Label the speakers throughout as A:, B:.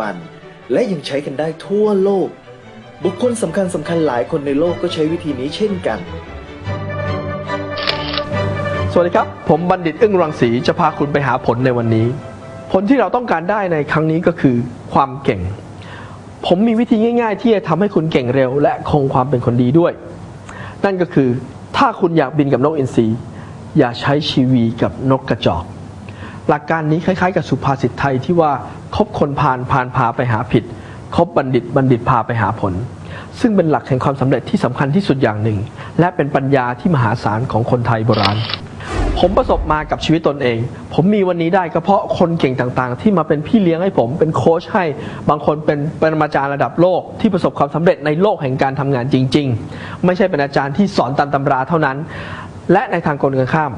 A: บันและยังใช้กันได้ทั่วโลก บุคคลสำคัญสำคัญหลายคนในโลกก็ใช้วิธีนี้เช่นกัน
B: สวัสดีครับ ผมบัณฑิตอึ้งรังสีจะพาคุณไปหาผลในวันนี้ ผลที่เราต้องการได้ในครั้งนี้ก็คือความเก่ง ผมมีวิธีง่ายๆ ที่จะทำให้คุณเก่งเร็ว และคงความเป็นคนดีด้วย นั่นก็คือถ้าคุณอยากบินกับนกอินทรีอย่าใช้ชีวีกับนกกระจอก หลักการนี้คล้ายๆ กับสุภาษิตไทยที่ว่าคบคนพาลพาลพาไปหาผิด คบบัณฑิตบัณฑิตพาไปหาผล ซึ่งเป็นหลักแห่งความสำเร็จที่สำคัญที่สุดอย่างหนึ่ง และเป็นปัญญาที่มหาศาลของคนไทยโบราณ ผมประสบมากับชีวิตตนเอง ผมมีวันนี้ได้ก็เพราะคนเก่งต่างๆ ที่มาเป็นพี่เลี้ยงให้ผม เป็นโค้ชให้ บางคนเป็นปรมาจารย์ระดับโลก ที่ประสบความสำเร็จในโลกแห่งการทำงานจริง ๆ ไม่ใช่เป็นอาจารย์ที่สอนตามตำราเท่านั้น และในทางกลกันข้าม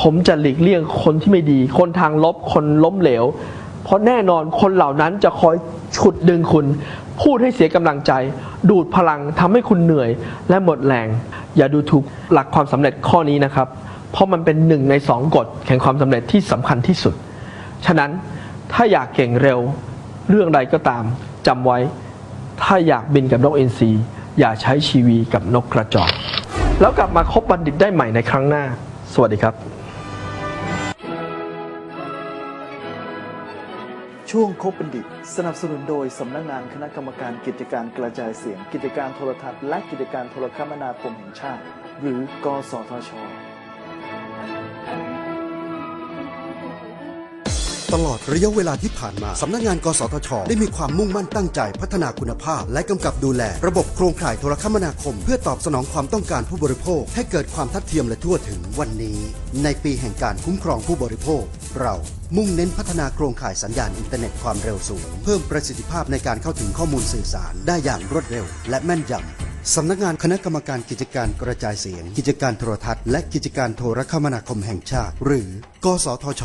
B: ผมจะหลีกเลี่ยงคนที่ไม่ดี คนทางลบคนล้มเหลว เพราะแน่นอนคนเหล่านั้นจะคอยฉุดดึงคุณ พูดให้เสียกำลังใจ ดูดพลังทำให้คุณเหนื่อย และหมดแรง อย่าดูถูกหลักความสำเร็จข้อนี้นะครับ เพราะมันเป็นหนึ่งในสองกฎแห่งความสำเร็จที่สำคัญที่สุด ฉะนั้นถ้าอยากเก่งเร็ว เรื่องใดก็ตามจำไว้ ถ้าอยากบินกับนกเอ็นซีอย่าใช้ชีวีกับนกกระจอกแล้วกลับมาคบบัณฑิตได้ใหม่ในครั้งหน้า สวัสดีครับ
A: ช่วงคบบัณฑิต สนับสนุนโดย สำนักงานคณะกรรมการกิจการกระจายเสียง กิจการโทรทัศน์และกิจการโทรคมนาคมแห่งชาติ หรือ กสทช
C: ตลอดระยะเวลาที่ผ่านมาสำนักงาน กสทช ได้มีความมุ่งมั่นตั้งใจพัฒนาคุณภาพ และกำกับดูแล ระบบโครงข่ายโทรคมนาคม เพื่อตอบสนองความต้องการผู้บริโภค ให้เกิดความทัดเทียมและทั่วถึงวันนี้ ในปีแห่งการคุ้มครองผู้บริโภค เรามุ่งเน้นพัฒนาโครงข่ายสัญญาณอินเทอร์เน็ตความเร็วสูง เพิ่มประสิทธิภาพในการเข้าถึงข้อมูลสื่อสารได้อย่างรวดเร็ว และแม่นยำสำนักงานคณะกรรมการกิจการกระจายเสียง กิจการโทรทัศน์และกิจการโทรคมนาคมแห่งชาติ หรือ กสทช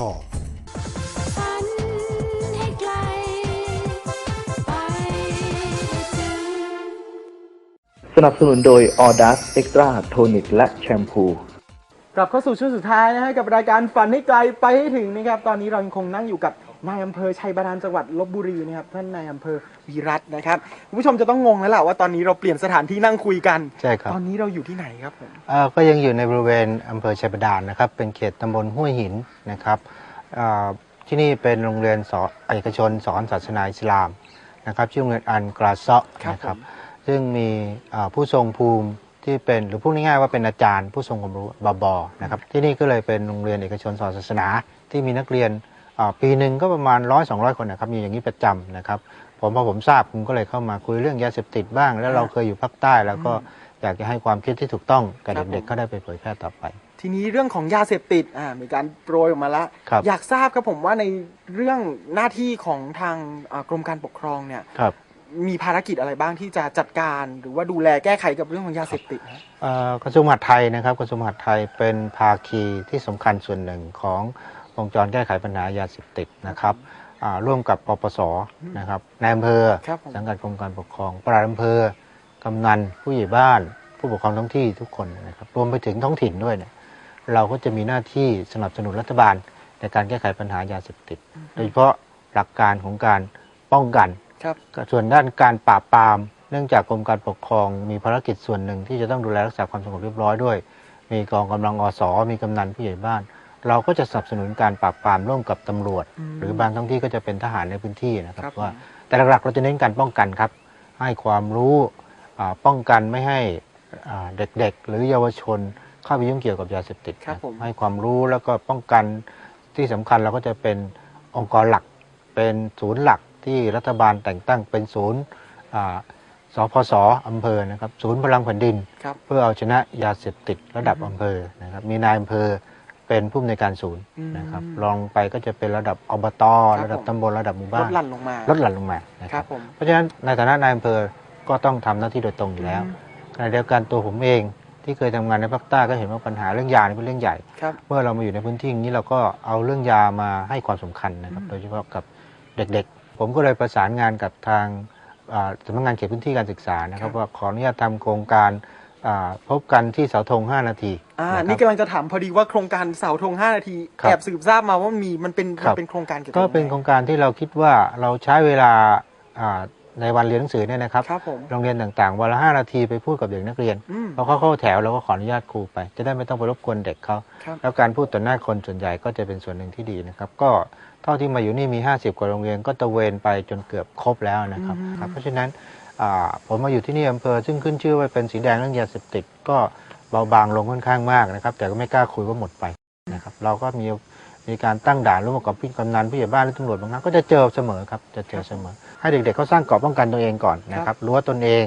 A: สนับสนุนโดย Audas Extra Tonic และแชมพู
D: กลับเข้าสู่ช่วงสุดท้ายนะฮะกับรายการฝันให้ไกลไปให้ถึงนะครับ ตอนนี้เรายังคงนั่งอยู่กับนายอำเภอชัยบาดาลจังหวัดลบบุรีนะครับท่านนายอำเภอวีรัตน์นะครับคุณผู้ชมจะต้องงงแล้วล่ะว่าตอนนี้เราเปลี่ยนสถานที่นั่งคุยกัน
E: ใช่ครับ
D: ตอนนี้เราอยู่ที่ไหนครับผม
E: เอ่อก็ยังอยู่ในบริเวณอำเภอชัยบาดาลนะครับ เป็นเขตตำบลห้วยหินนะครับเอ่อที่นี่เป็นโรงเรียนสอนเอกชนสอนศาสนาอิสลามนะครับชื่อโรงเรียนอันกราเซาะนะครับ ซึ่งมีเอ่อผู้ทรงภูมิ ที่เป็นหรือพูดง่ายๆว่าเป็นอาจารย์ผู้ทรงความรู้บาบอนะครับที่นี่ก็เลยเป็นโรงเรียนเอกชนสอนศาสนา ที่มีนักเรียนเอ่อปีหนึ่งก็ประมาณร้อยสองร้อยคนนะครับมีอย่างนี้ประจำนะครับผมพอผมทราบผมก็เลยเข้ามาคุยเรื่องยาเสพติดบ้าง แล้วเราเคยอยู่ภาคใต้ แล้วก็อยากจะให้ความคิดที่ถูกต้องกับเด็กๆเขาได้ไปเผยแพร่ต่อไป
D: ทีนี้เรื่องของยาเสพติดอ่ามีการโปรยออกมาแล้ว
E: ครับ
D: อยากทราบครับผมว่าในเรื่องหน้าที่ของทางอ่ากรมการปกครองเนี่ย
E: ครับ
D: มีภารกิจอะไรบ้างที่จะจัดการหรือว่าดูแลแก้ไขกับเรื่องของยาเสพติดนะ
E: เอ่อกระทรวงมหาดไทยนะครับกระทรวงมหาดไทยเป็นภาคีที่สำคัญส่วนหนึ่งของวงจรแก้ไขปัญหายาเสพติดนะครับอ่าร่วมกับปปสนะครับนายอำเภอ
D: ครับผม
E: สังกัดกรมการปกครองปลัดอำเภอกำนันผู้ใหญ่บ้าน ผู้ปกครองท้องที่ทุกคนนะครับรวมไปถึงท้องถิ่นด้วยเนี่ยเราก็จะมีหน้าที่สนับสนุนรัฐบาลในการแก้ไขปัญหายาเสพติด โดยเฉพาะหลักการของการป้องกัน
D: ครับ
E: ส่วนด้านการปราบปราม เนื่องจากกรมการปกครองมีภารกิจส่วนหนึ่งที่จะต้องดูแลรักษาความสงบเรียบร้อยด้วย มีกองกำลังอสมีกำนันผู้ใหญ่บ้าน เราก็จะสนับสนุนการปราบปรามร่วมกับตำรวจ
D: อืม
E: หรือบางท้องที่ก็จะเป็นทหารในพื้นที่นะครับ
D: ครับ
E: ว่า
D: ผม
E: แต่หลักๆเราจะเน้นการป้องกันครับ ให้ความรู้อ่าป้องกันไม่ให้อ่าเด็กๆ หรือเยาวชนเข้าไปยุ่งเกี่ยวกับยาเสพติด
D: ครับผม
E: ให้ความรู้แล้วก็ป้องกันที่สำคัญเราก็จะเป็นองค์กรหลักเป็นศูนย์หลัก ที่รัฐบาลแต่งตั้งเป็นศูนย์อ่าสพสอำเภอนะครับศูนย์พลังแผ่นดิน
D: ครับ
E: เพื่อเอาชนะยาเสพติดระดับ
D: อือฮึ
E: อำเภอนะครับมีนายอำเภอเป็นผู้อำนวยการศูนย์
D: อืม
E: นะครับรองไปก็จะเป็นระดับอบต
D: ครับ
E: ระดับ
D: ผม
E: ตำบลระดับหมู่
D: ล
E: บ้า
D: ด
E: น
D: หลั่นลงมา
E: ลดหลั่นลงมานะ
D: ค
E: ค
D: รั
E: รั
D: บบผม
E: เพราะฉะนั้นในฐานะนายอำเภอก็ต้องทำหน้าที่โดยตรงอยู่แล้วขณะเดียวกันตัวผมเองที่เคยทำงานในภาคใต้ก็เห็นว่าปัญหาเรื่องยานี่เป็นเรื่องใหญ่
D: ครับ
E: เมื่อเรามาอยู่ในพื้นที่อย่างนี้เราก็เอาเรื่องยามาให้ความสำคัญนะครับ
D: อืม
E: โดยเฉพาะกับเด็กๆ ผมก็เลยประสานงานกับทางอ่าสำนักงานเขตพื้นที่การศึกษานะครับ ว่าขออนุญาตทำโครงการอ่าพบกันที่เสาธง 5 นาที
D: อ่าะ
E: ครับ
D: นี่กำลังจะถามพอดีว่าโครงการเสาธง 5 นาที
E: ครับ
D: แอบสืบทราบมาว่ามันมีมันเป็น
E: ครั
D: มัน
E: บ
D: เป็นโครงการเกี่ยวกับ
E: ก็เป็น
D: ยัง
E: โคร
D: ไง
E: งการที่เราคิดว่าเราใช้เวลาอ่า ในวันเรียนหนังสือเนี่ยนะครับ
D: ครับผม
E: โรงเรียนต่างๆวันละ5นาทีไปพูดกับเด็กนักเรียน
D: อืม
E: พอเขาเข้าแถวเราก็ขออนุญาตครูไป จะได้ไม่ต้องไปรบกวนเด็กเขา
D: ครับ
E: แล้วการพูดต่อหน้าคนส่วนใหญ่ก็จะเป็นส่วนหนึ่งที่ดีนะครับ ก็เท่าที่มาอยู่นี่มี 50 กว่าโรงเรียนก็ตระเวนไปจนเกือบครบแล้วนะครับครับเพราะฉะนั้นอ่าผมมาอยู่ที่นี่อำเภอซึ่งขึ้นชื่อว่าเป็นสีแดงเรื่องยาเสพติดก็เบาบางลงค่อนข้างมากนะครับ แต่ก็ไม่กล้าคุยว่าหมดไปนะครับเราก็มี มีการตั้งด่านร่วมกับพี่กำนันผู้ใหญ่บ้านและตำรวจบางครั้งก็จะเจอเสมอครับจะเจอเสมอ ให้เด็กๆเขาสร้างกรอบป้องกันตัวเองก่อนนะครับรู้ว่าตนเอง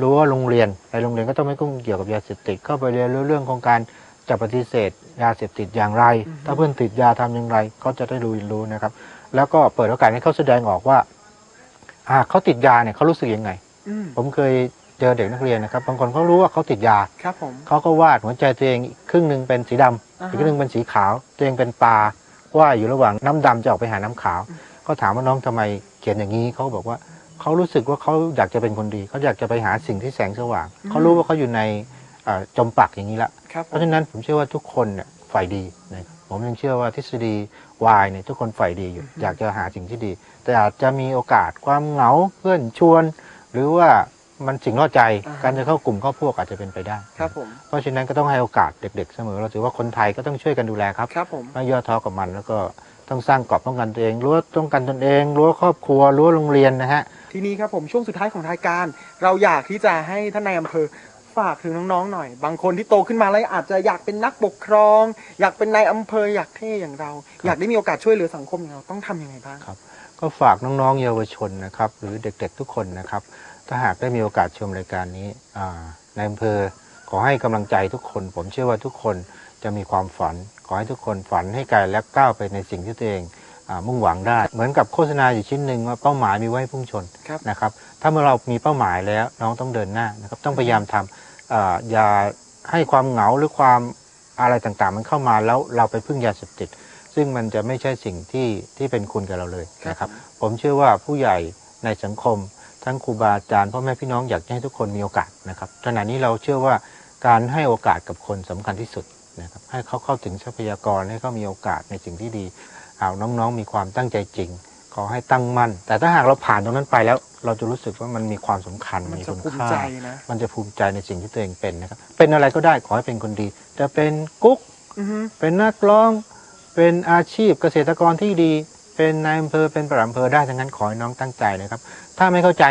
E: รู้ว่าโรงเรียนในโรงเรียนก็ต้องไม่กุ้งเกี่ยวกับยาเสพติดเข้าไปเรียนรู้เรื่องของการจะปฏิเสธยาเสพติดอย่างไร ถ้าเพื่อนติดยาทำอย่างไรเขาจะได้รู้รู้นะครับ แล้วก็เปิดโอกาสให้เขาแสดงออกว่าอ่าเขาติดยาเนี่ยเขารู้สึกยังไง
D: อืม
E: ผมเคย เจอเด็กนักเรียนนะครับบางคนเขารู้ว่าเขาติดยา
D: ครับผม
E: เขาก็วาดหัวใจตัวเองครึ่งหนึ่งเป็นสีดำ
D: อ่าฮะ
E: อีกครึ่งหนึ่งเป็นสีขาว ตัวเองเป็นปลาว่ายอยู่ระหว่างน้ำดำจะออกไปหาน้ำขาว ก็ถามว่าน้องทำไมเขียนอย่างนี้เขาบอกว่าเขารู้สึกว่าเขาอยากจะเป็นคนดีเขาอยากจะไปหาสิ่งที่แสงสว่างเขารู้ว่าเขาอยู่ในเอ่อจมปักอย่างนี้ละ
D: ครับ
E: เพราะฉะนั้นผมเชื่อว่าทุกคนเนี่ยฝ่ายดีนะครับผมยังเชื่อว่าทฤษฎีวายเนี่ยทุกคนฝ่ายดีอยู่ อยากจะหาสิ่งที่ดี แต่อาจจะมีโอกาสความเหงาเพื่อนชวน หรือว่า มันสิ่งล่อใจ
D: อ่าฮะ
E: การจะเข้ากลุ่มเข้าพวกอาจจะเป็นไปได้
D: ครับผม
E: เพราะฉะนั้นก็ต้องให้โอกาสเด็ก ๆ เสมอ เราถือว่าคนไทยก็ต้องช่วยกันดูแลครับ
D: ครับผม
E: ไม่ย่อท้อกับมัน แล้วก็ต้องสร้างกรอบป้องกันตัวเองรั้วป้องกันตนเองรั้วครอบครัวรั้วโรงเรียนนะฮะ
D: ทีนี้ครับผมช่วงสุดท้ายของรายการ เราอยากที่จะให้ท่านนายอำเภอฝากถึงน้องๆหน่อย บางคนที่โตขึ้นมาแล้วอาจจะอยากเป็นนักปกครอง อยากเป็นนายอำเภออยากเท่อย่างเรา อยากได้มีโอกาสช่วยเหลือสังคมอย่างเราต้องทำยังไงบ้าง
E: ครับก็ฝากน้องๆเยาวชนนะครับ หรือเด็กๆทุกคนนะครับ ถ้าหากได้มีโอกาสชมรายการนี้อ่าในอำเภอขอให้กำลังใจทุกคน ผมเชื่อว่าทุกคนจะมีความฝัน ขอให้ทุกคนฝันให้ไกลและก้าวไปในสิ่งที่ตัวเองอ่ามุ่งหวังได้ เหมือนกับโฆษณาอยู่ชิ้นหนึ่งว่าเป้าหมายมีไว้ให้พุ่งชน
D: ครับ
E: นะครับ ถ้าเมื่อเรามีเป้าหมายแล้วน้องต้องเดินหน้านะครับ ต้องพยายามทำอ่าอย่าให้ความเหงาหรือความอะไรต่างๆ มันเข้ามาแล้วเราไปพึ่งยาเสพติด ซึ่งมันจะไม่ใช่สิ่งที่ที่เป็นคุณกับเราเลยนะครับ ผมเชื่อว่าผู้ใหญ่ในสังคม ทั้งครูบาอาจารย์พ่อแม่พี่น้องอยากจะให้ทุกคนมีโอกาสนะครับขณะนี้เราเชื่อว่าการให้โอกาสกับคนสำคัญที่สุดนะครับให้เขาเข้าถึงทรัพยากรให้เขามีโอกาสในสิ่งที่ดีหากน้องๆ มีความตั้งใจจริง ขอให้ตั้งมั่น แต่ถ้าหากเราผ่านตรงนั้นไปแล้ว เราจะรู้สึกว่ามันมีความสำคัญ
D: มัน
E: มี
D: จะ
E: คุณ
D: ภูมิ
E: ค่า
D: ใจนะ
E: มันจะภูมิใจในสิ่งที่ตัวเองเป็นนะครับเป็นอะไรก็ได้ขอให้เป็นคนดี จะเป็นกุ๊ก
D: อือฮึ
E: เป็นนักร้อง เป็นอาชีพเกษตรกรที่ดี เป็นนายอำเภอเป็นปลัดอำเภอได้ทั้งนั้นขอให้น้องตั้งใจนะครับ ถ้าไม่เข้าใจ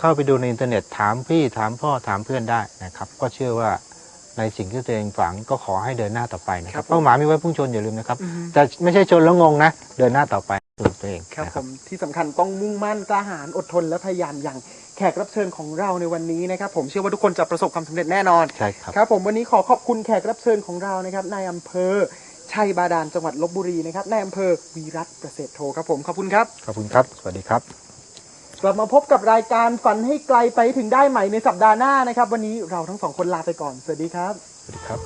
E: เข้าไปดูในอินเทอร์เน็ตถามพี่ถามพ่อถามเพื่อนได้นะครับ ก็เชื่อว่าในสิ่งที่ตัวเองฝังก็ขอให้เดินหน้าต่อไปนะค
D: ครั
E: รั
D: บบผม
E: เป้าหมายมีไว้พุ่งชนอย่าลืมนะครับ
D: อือฮึ
E: แต่ไม่ใช่ชนแล้วงงนะ เดินหน้าต่อไปสู่ตัวเอง
D: ครับ
E: นะ
D: ผมที่สำคัญต้องมุ่งมั่นกล้าหาญอดทนและพยายามอย่างแขกรับเชิญของเราในวันนี้นะครับ ผมเชื่อว่าทุกคนจะประสบความสำเร็จแน่นอน
E: ใช่ครับ
D: ครับผมวันนี้ขอขอบคุณแขกรับเชิญของเรานะครับนายอำเภอ ชัยบาดาลจังหวัดลบบุรีนะครับนายอำเภอวีรัตน์เกษตรโทครับผมขอบคุณครับ
E: ขอบคุณครับ สวัสดีครับ
D: กลับมาพบกับรายการฝันให้ไกลไปถึงได้ใหม่ในสัปดาห์หน้านะครับ วันนี้เราทั้งสองคนลาไปก่อน สวัสดีครับ
E: สวัสดีครับ